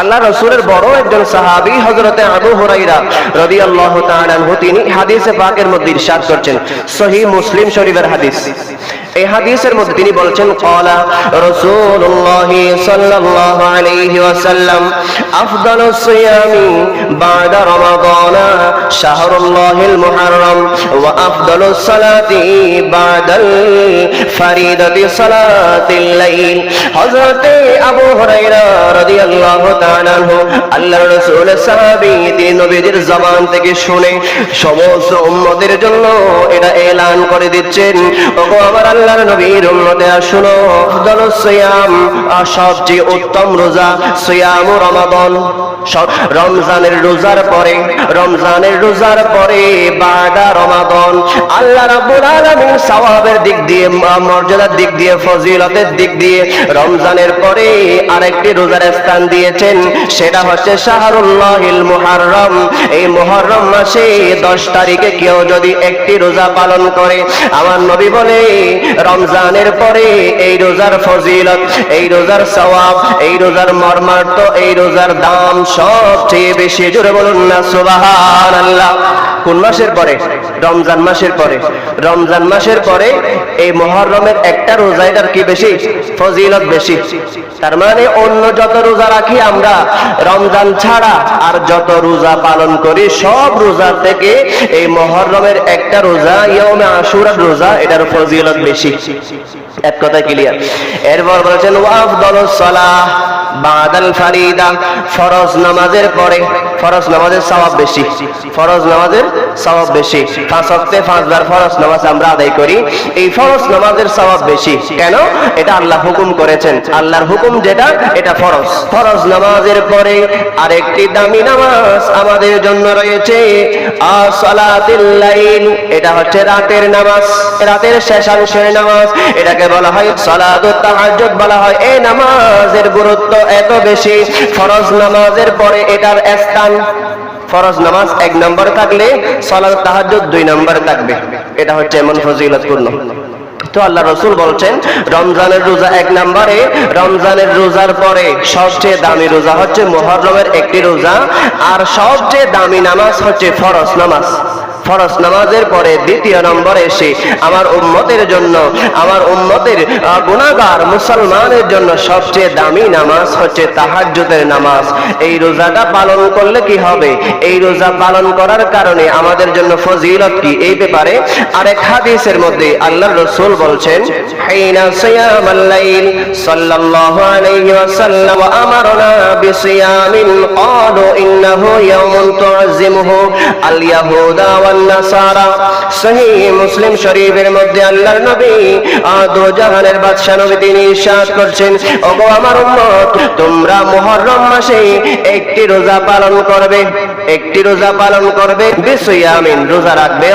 আল্লাহ রসুলের বড় একজন সাহাবী হজরতে আবু হুরাইরা তাআলা আনহু, তিনি হাদিসে পাকের মধ্যে ইরশাদ করছেন, সহিহ মুসলিম শরীফের হাদিস। এই হাদিসের মধ্যে তিনি বলছেন, ক্বালা রাসূলুল্লাহি সাল্লাল্লাহু আলাইহি ওয়াসাল্লাম আফদালুস সিয়ামি বাদা রমাদানা শাহরুল্লাহিল মুহাররম, ওয়া আফদালুস সালাতি বাদাল ফারিদাতি সালাতিল লাইল। হযরতে আবু হুরায়রা রাদিয়াল্লাহু তাআলা সবচেয়ে উত্তম রোজা রমজানের রোজার পরে, রমজানের রোজার পরে বাদা রমাদান। আল্লাহ রাব্বুল দিক দিয়ে, মর্যাদার দিক দিয়ে, ফজিলতের দিক দিয়ে রমজানের পরে আরেকটি রোজার স্থান দিয়েছেন সেটা হচ্ছে শাহরুল্লাহিল মুহাররম। এই মুহররম মাসে দশ তারিখে কেউ যদি একটি রোজা পালন করে, আমার নবী বলে, রমজানের পরে এই রোজার ফজিলত, এই রোজার সওয়াব, এই রোজার মর্মার্থ, এই রোজার দাম সবচেয়ে বেশি। জোরে বলুন না সুবাহান আল্লাহ কোন মাসের পরে? রমজান মাসের পরে। রমজান মাসের পরে এই মহরমের একটা রোজা এটার কি বেশি? ফজিলত বেশি। তার মানে অন্য যত রোজা রাখি আমরা, রমজান ছাড়া আর যত রোজা পালন করি, সব রোজার থেকে এই মহরমের একটা রোজা ইয়মে আশুরার রোজা, এটার ফজিলত বেশি। এক কথা ক্লিয়ার এরপর বলেছেন ওয়াফদলুস সালাহ। বাদাল ফারিদা, ফরজ নামাজের পরে ফরজ নামাজের বেশি, ফরজ নামাজের বেশি। ফরজ নামাজ আমরা আদায় করি, এই ফরজ নামাজের বেশি। কেন? এটা আল্লাহ হুকুম করেছেন। আল্লাহর হুকুম যেটা, এটা ফরজ। ফরজ নামাজের পরে আরেকটি দামি নামাজ আমাদের জন্য রয়েছে এটা হচ্ছে রাতের নামাজ রাতের নামাজ। এটাকে বলা হয় তাহাজ্জুদ বলা হয়। এই নামাজের গুরুত্ব এত বেশি ফরজ নামাজের পরে এটার স্থান। ফরজ নামাজ এক নম্বরে থাকলে সালাত তাহাজ্জুদ দুই নম্বরে থাকবে। এটা হচ্ছে এমন ফজিলতপূর্ণ। তো আল্লাহ রসুল বলছেন, রমজানের রোজা এক নম্বরে, রমজানের রোজার পরে সবচেয়ে দামি রোজা হচ্ছে মোহররমের একটি রোজা, আর সবচেয়ে দামি নামাজ হচ্ছে ফরজ নামাজ। ফরজ নামাজের পরে দ্বিতীয় নম্বরে এসে আমার উম্মতের জন্য, আমার উম্মতের গুনাহগার মুসলমানের জন্য সবচেয়ে দামি নামাজ হচ্ছে তাহাজ্জুদের নামাজ। এই রোজাটা পালন করলে কি হবে? এই রোজা পালন করার কারণে আমাদের জন্য ফজিলত কি? এই ব্যাপারে আরেক হাদিসের মধ্যে আল্লাহর রাসূল বলছেন ওয়ান সহিহ মুসলিম শরীফের মধ্যে আল্লাহর নবী আদো জাহানের বাদশা নবী তিনি করছেন। ওগো আমার তোমরা মাসে একটি রোজা পালন করবে। একটি রোজা পালন করবে রোজা রাখবে।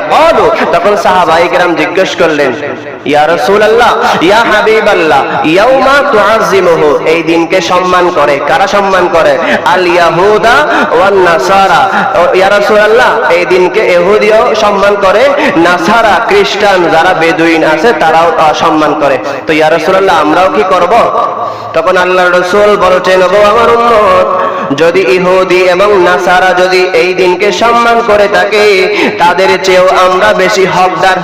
তখন কেরাম জিজ্ঞেস করলেন, ইয়া ইয়া ইয়াউমা এই দিনকে সম্মান করে, কারা সম্মান করে? আল ইয়াহুদা ওয়ান নাসারা ইয়া এই দিনকে ইহুদিও সম্মান করে। নাসারা খ্রিস্টান যারা বেদুইন আছে, তারাও সম্মান করে। তো ইয়া রাসূলুল্লাহ, আমরাও কি করব? তখন আল্লাহর রাসূল বলছেন, ওগো আমার উম্মত, যদি ইহুদি এবং নাসারা যদি এই দিনকে সম্মান করে থাকে, তাদের চেয়েও আমরা বেশি হকদার।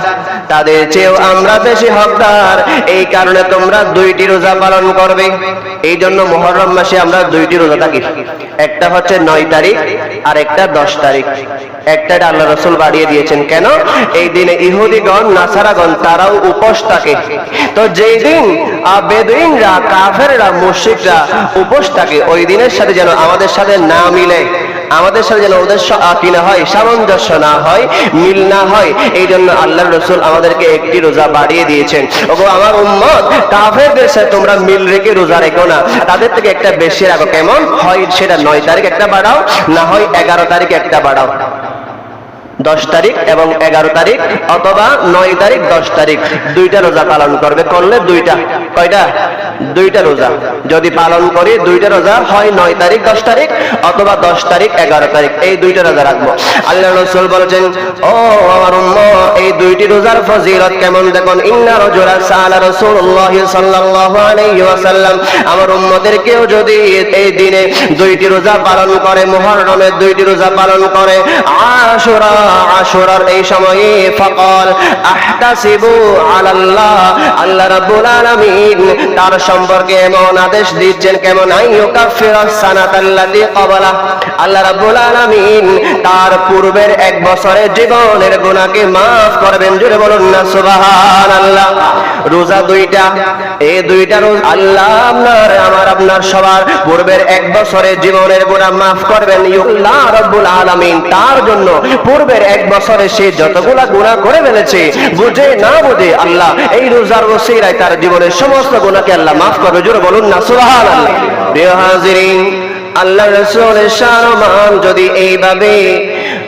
তাদের চেয়েও আমরা বেশি হকদার। এই কারণে তোমরা দুইটি রোজা পালন করবে। এই জন্য মহরম মাসে আমরা দুইটি রোজা থাকি। একটা হচ্ছে নয় তারিখ আর একটা দশ তারিখ। একটা আল্লাহ রসুল বাড়িয়ে দিয়েছেন। কেন? এই দিনে ইহুদিগণ, নাসারাগণ, তারাও উপোস থাকে। তো যেই দিন বেদুইনরা কাফেররা, মুশরিকরা উপোস থাকে, ওই দিনের সাথে যেন আমাদের সাথে না মিলে, আমাদের সাথে যেন ওদের কি না হয়, সামঞ্জস্য না হয়, মিল না হয়, এই জন্য আল্লাহ রসুল আমাদেরকে একটি রোজা বাড়িয়ে দিয়েছেন। ওগো, আমার উম্মত, কাফেরদের সাথে তোমরা মিল রেখে রোজা রেখো না। তাদের থেকে একটা বেশি রাখো। কেমন? হয় সেটা নয় তারিখ একটা বাড়াও, না হয় এগারো তারিখ একটা বাড়াও। দশ তারিখ এবং এগারো তারিখ অথবা নয় তারিখ, দশ তারিখ। দুইটা রোজা পালন করবে, করলে দুইটা। কয়টা? দুইটা রোজা। যদি পালন করি, দুইটা রোজা হয় নয় তারিখ, দশ তারিখ অথবা দশ তারিখ, এগারো তারিখ। এই দুইটা রোজা রাখব। আল্লাহ রসুল বলছেন, ও আমার এই দুইটি রোজার ফজিলত কেমন? দেখুন, ইন্না রজুলা সালা রাসূলুল্লাহ সাল্লাল্লাহু আলাইহি আমার উম্মদেরকেও যদি এই দিনে দুইটি রোজা পালন করে মুহররমের দুইটি রোজা পালন করে, আশুরা আশুরার এই সময়ে ফাকাল, আহতাসিবু আলাল্লাহ, আল্লাহ রাব্বুল আলামিন তার সম্পর্কে এমন আদেশ দিচ্ছেন, কেমন আইয়ুকাফিরাস ক্বাবলা। আল্লাহ রাব্বুল আলামিন তার পূর্বের এক বছরের জীবনের গুনাহকে maaf করবেন জুড়ে বলুন না, সুবহানাল্লাহ। রোজা দুইটা, এই দুইটা রোজ আল্লাহ আপনার, আমার আপনার সবার পূর্বের এক বছরের জীবনের গুনাহ maaf করবেন। রাব্বুল আলামিন, তার জন্য পূর্বের এক বছরে সে যতগুলা গুনাহ করে ফেলেছে, বুঝে না বুঝে আল্লাহ এই রোজার ওসিলায় তার জীবনের সমস্ত গুণাকে আল্লাহ মাফ করবে। জোরে বলুন না, সুবহানাল্লাহ। প্রিয় আল্লাহ রসুলের শানমান যদি এইভাবে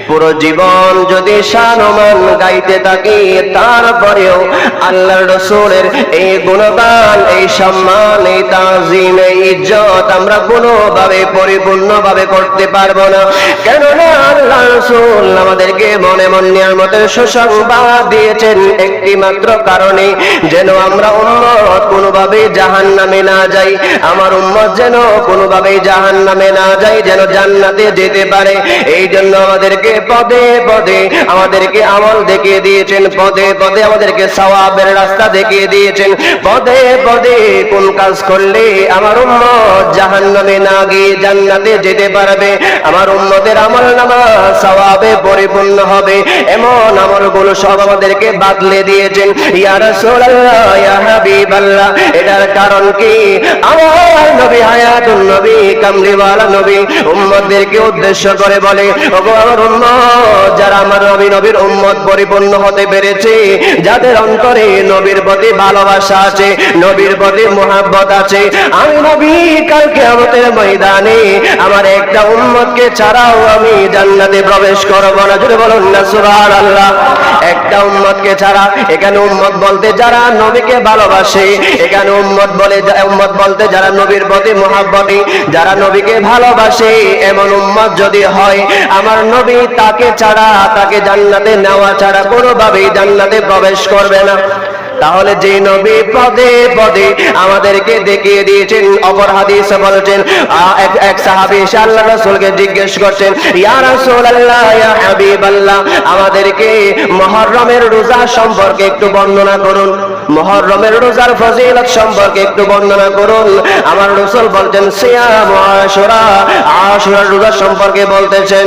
পুরো জীবন যদি শানমান গাইতে থাকি, তারপরেও আল্লাহ রসুলের এই গুণগান, এই সম্মান, এই তাজিম, এই ইজ্জত আমরা কোনোভাবে পরিপূর্ণভাবে করতে পারব না। কেননা আল্লাহ রসুল আমাদেরকে মনে মন নিয়ামতের সুসংবাদ দিয়েছেন একটি মাত্র কারণে, যেন আমরা উম্মত কোনোভাবে জাহান নামে না যাই। আমার উম্মত যেন কোনোভাবে জাহান নামে না যাই, যেন জান্নাতে যেতে পারে। এই জন্য আমাদেরকে পদে পদে আমাদেরকে আমল দেখিয়ে দিয়েছেন, পদে পদে আমাদেরকে সওয়াবের রাস্তা দেখিয়ে দিয়েছেন, পদে পদে কোন কাজ করলে আমার উম্মত জাহান নামে না গিয়ে জান্নাতে যেতে পারবে? আমার উম্মতের আমল নামা সওয়াবে পরিপূর্ণ হবে। এমন আমলগুলো সব আমাদেরকে বাদলে দিয়েছেন। ইয়া রাসূলুল্লাহ, ইয়া হাবিবাল্লাহ, এটার কারণ কি? আমার নবী হায়াতুন নবী, কামলিওয়ালা নবী উম্মতদেরকে উদ্দেশ্য করে বলে, ওগো আমার উম্মত যারা আমার নবী নবীর উম্মত পরিপূর্ণ হতে পেরেছে, যাদের অন্তরে নবীর প্রতি ভালোবাসা আছে, নবীর প্রতি আছে, আমি নবী কালকে আমাদের ময়দানে আমার একটা উম্মতকে ছাড়াও আমি জান্নাতে প্রবেশ করব না। জুড়ে বলুন না, সুবহানাল্লাহ। একটা উম্মতকে ছাড়া, এখানে উম্মত বলতে যারা নবীকে ভালোবাসে, এখানে উম্মত বলে উম্মত বলতে যারা নবীর প্রতি মোহাব্বতী, যারা নবীকে ভালোবাসে, এমন উম্মত যদি হয়, আমার নবী তাকে ছাড়া, তাকে জান্নাতে নেওয়া ছাড়া কোনোভাবেই জান্নাতে প্রবেশ করবে না। তাহলে যে নবী পদে পদে আমাদেরকে দেখিয়ে দিয়েছেন, অপর হাদিস বলেছেন এক- এক সাহাবী এসে আল্লাহ রাসূলকে জিজ্ঞেস করছেন, ইয়া রাসূলুল্লাহ, ইয়া হাবিবাল্লাহ, আমাদেরকে মুহররমের রোজা সম্পর্কে একটু বর্ণনা করুন। মুহররমের রোজার ফজিলত সম্পর্কে একটু বর্ণনা করুন। আমার রাসূল বলতেন, সিয়াম আশুরা। আশুরার রোজা সম্পর্কে বলতেছেন,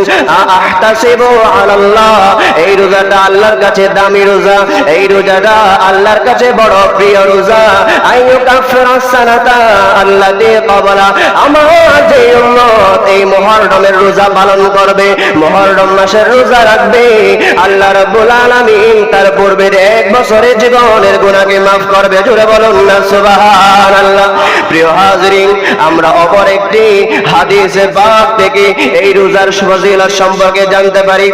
আহতাসিবু আলাল্লাহ। এই রোজাটা আল্লাহর কাছে দামি রোজা। এই রোজাটা আল্লাহর কাছে বড় প্রিয় রোজা। আইয়ু কাফিরাস সানাতা আল্লাযী ক্বাবলা আমার যে উম্মত এই মুহররমের রোজা পালন করবে, মহরম মাসের রোজা রাখবে। আল্লাহ রাব্বুল আলামিন তার পূর্বের এক বছরের জীবনের গুনাহকে maaf করবে জোরে বলুন না সুবহানাল্লাহ। প্রিয় হাজরিন আমরা অপর একটি হাদিসে পাক থেকে এই রোজার ফজিলত সম্পর্কে জানতে পারি।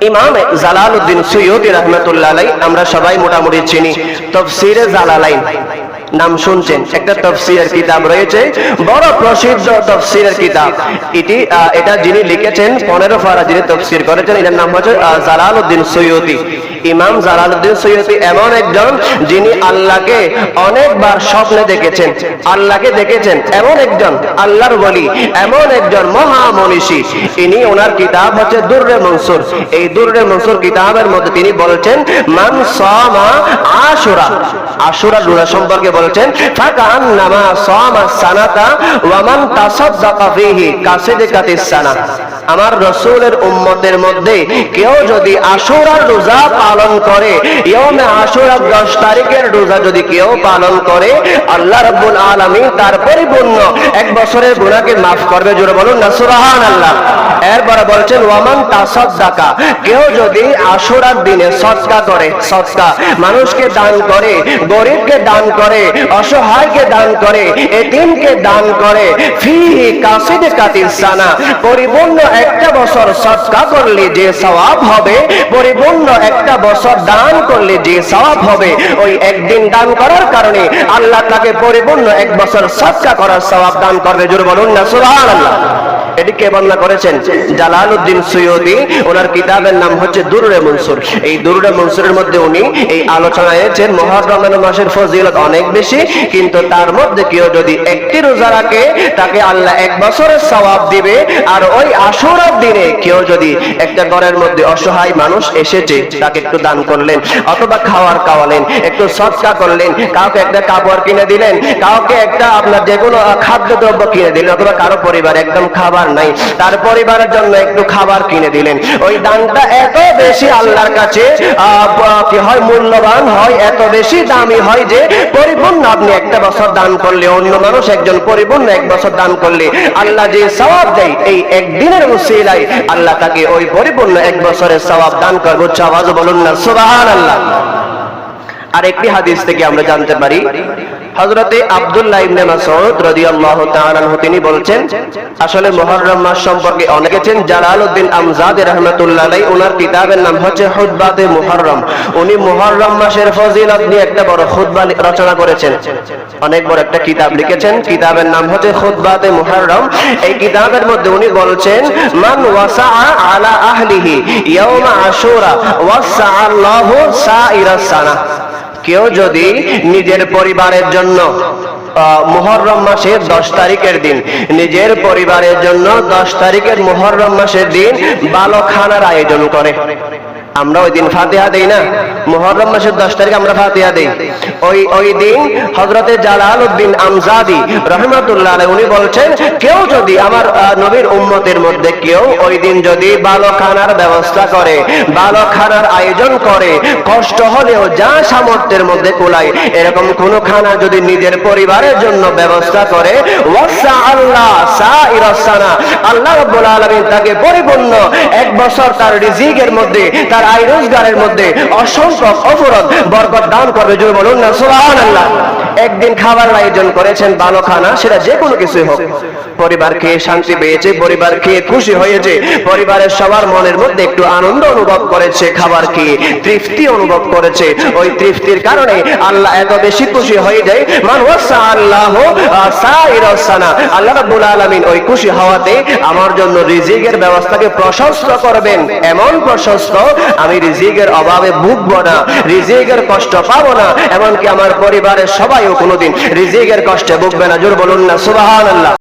ইমাম জালালউদ্দিন সুয়ুতি রহমতুল্লাহ আলাই আমরা সবাই মোটামুটি চিনি। তফসিরে জালালাইন নাম শুনছেন একটা তফসিরের কিতাব রয়েছে বড় প্রসিদ্ধ তফসিরের কিতাব। এটি এটা যিনি লিখেছেন পনেরো ফারা যিনি তফসির করেছেন এটার নাম হচ্ছে আহ, জালালউদ্দিন সৈয়দি ইমাম জালালউদ্দিন সৈয়দি এমন একজন যিনি আল্লাহকে অনেকবার স্বপ্নে দেখেছেন, আল্লাহকে দেখেছেন এমন একজন আল্লাহর বলি এমন একজন মহামনীষী। ইনি ওনার কিতাব হচ্ছে দুর্রে মনসুর। এই দুর্রে মনসুর কিতাবের মধ্যে তিনি বলছেন, মান সামা আশুরা। আশুরা রোজা সম্পর্কে বলছেন ফাকান নামা সামা সানাতা ওয়া মান তাসাদদাকা ফিহি কাসিদাতিস সানা। আমার রসুলের উম্মতের মধ্যে কেউ যদি আশুরার রোজা পালন পালন করে। ইয়মে আশুরা দশ তারিখের রোজা যদি কেউ পালন করে, আল্লাহ রব্বুল আলামিন তার পরিপূর্ণ এক বছরের গুণাকে মাফ করবে। জোরে বলুন না সুবাহান আল্লাহ এরপরে বলছেন, ওয়ামান তাসাদ্দাকা, কেউ যদি আশুরার দিনে সৎকা করে সৎকা মানুষকে দান করে, গরিবকে দান করে, অসহায়কে দান করে, এতিমকে দান করে ফি কাসিদে কাতির সানা, পরিপূর্ণ একটা বছর সৎকা করলে যে সওয়াব হবে, পরিপূর্ণ একটা বছর দান করলে যে সওয়াব হবে, ওই একদিন দান করার কারণে আল্লাহ তাকে পরিপূর্ণ এক বছর সবকা করার সওয়াব দান করবে। জোর বলুন না, সুবহানাল্লাহ। এটি কে বর্ণনা করেছেন জালালউদ্দিন সৈয়দি। ওনার কিতাবের নাম হচ্ছে দুরুরে মনসুর। এই দুরুরে মনসুরের মধ্যে উনি এই আলোচনা এনেছেন মহররম মাসের ফজিলত অনেক বেশি, কিন্তু তার মধ্যে কেউ যদি একটি রোজা রাখে, তাকে আল্লাহ এক বছরের সওয়াব দিবে। আর ওই আশুরার দিনে কেউ যদি একটা ঘরের মধ্যে অসহায় মানুষ এসেছে, তাকে একটু দান করলেন, অথবা খাওয়ার খাওয়ালেন, একটু সৎকা করলেন, কাউকে একটা কাপড় কিনে দিলেন, কাউকে একটা আপনার যে কোনো খাদ্য দ্রব্য কিনে দিলেন, অথবা কারও পরিবার একদম খাবার নাই। তার পরিবারের জন্য একটু খাবার কিনে দিলেন। ওই দানটা এত বেশি আল্লাহর কাছে হয়, মূল্যবান হয়, এত বেশি দামি হয় যে পরিপূর্ণ আপনি একটা বছর দান করলে, অন্য মানুষ একজন পরিপূর্ণ এক বছর দান করলে আল্লাহ যে সওয়াব দেয়, এই একদিনের উসিলায় আল্লাহ তাকে ওই পরিপূর্ণ এক বছরের সওয়াব দান করব। আওয়াজ বলুন না, সুবহানাল্লাহ। আর একটি হাদিস থেকে আমরা জানতে পারি, হযরতে আব্দুল্লাহ ইবনে মাসউদ রাদিয়াল্লাহু তাআলা তিনি বলছেন, আসলে মুহররম মাস সম্পর্কে অনেকেছেন জালালউদ্দিন আমজাদ রাহমাতুল্লাহ আলাইহি ওনার কিতাবের নাম হচ্ছে খুতবাতে মুহররম। উনি মুহররম মাসের ফজিলত নিয়ে একটা বড় খুতবা রচনা করেছেন। অনেক বড় একটা কিতাব লিখেছেন, কিতাবের নাম হচ্ছে খুতবাতে মুহররম। এই কিতাবের মধ্যে উনি বলছেন, মান ওয়াসা আলা আহলিহি ইয়াউমা আশুরা ওয়াসা আল্লাহু সাইরাস সানা। কেউ যদি নিজের পরিবারের জন্য আহ, মাসের দশ তারিখের দিন। নিজের পরিবারের জন্য দশ তারিখের মুহররম মাসের দিন ভালো খানার আয়োজন করে। আমরা ওই দিন ফাতিহা দেই না? মুহররম মাসের দশ তারিখ আমরা ফাতিহা দেই। ওই ওই দিন হজরতে জালাল উদ্দিন আমজাদি রহমতুল্লাহ উনি বলছেন কেউ যদি আমার নবীর উম্মতের মধ্যে কেউ ওই দিন যদি ভালো খানার ব্যবস্থা করে ভালো খানার আয়োজন করে কষ্ট হলেও যা সামর্থ্যের মধ্যে কোলায় এরকম কোন খানা যদি নিজের পরিবারের জন্য ব্যবস্থা করে, ওয়াসা আল্লাহ সাইরাসানা আল্লাহ রাব্বুল আলামিন তাকে পরিপূর্ণ এক বছর তার রিজিকের মধ্যে, তার আয় রোজগারের মধ্যে অসংখ্য অপরাধ বরকত দান করবে। জোরে বলুন না, সুবহানাল্লাহ। একদিন খাবার আয়োজন করেছেন ভালো খানা সেটা যে কোনো কিছুই হোক। পরিবার খেয়ে শান্তি পেয়েছে, পরিবার খেয়ে খুশি হয়েছে, পরিবারের সবার মনের মধ্যে একটু আনন্দ অনুভব করেছে, খাবার খেয়ে তৃপ্তি অনুভব করেছে। ওই তৃপ্তির কারণে আল্লাহ এত বেশি খুশি হয়ে যায়। মান ওয়াসা আল্লাহ আল্লাহ রাব্বুল আলামিন ওই খুশি হওয়াতে আমার জন্য রিজিকের ব্যবস্থাকে প্রশস্ত করবেন। এমন প্রশস্ত, আমি রিজিকের অভাবে ভুগবো না, রিজিকের কষ্ট পাবো না, এমনকি আমার পরিবারের সবাইও কোনোদিন রিজিকের কষ্টে ভুগবে না। জোর বলুন না সুবহানাল্লাহ।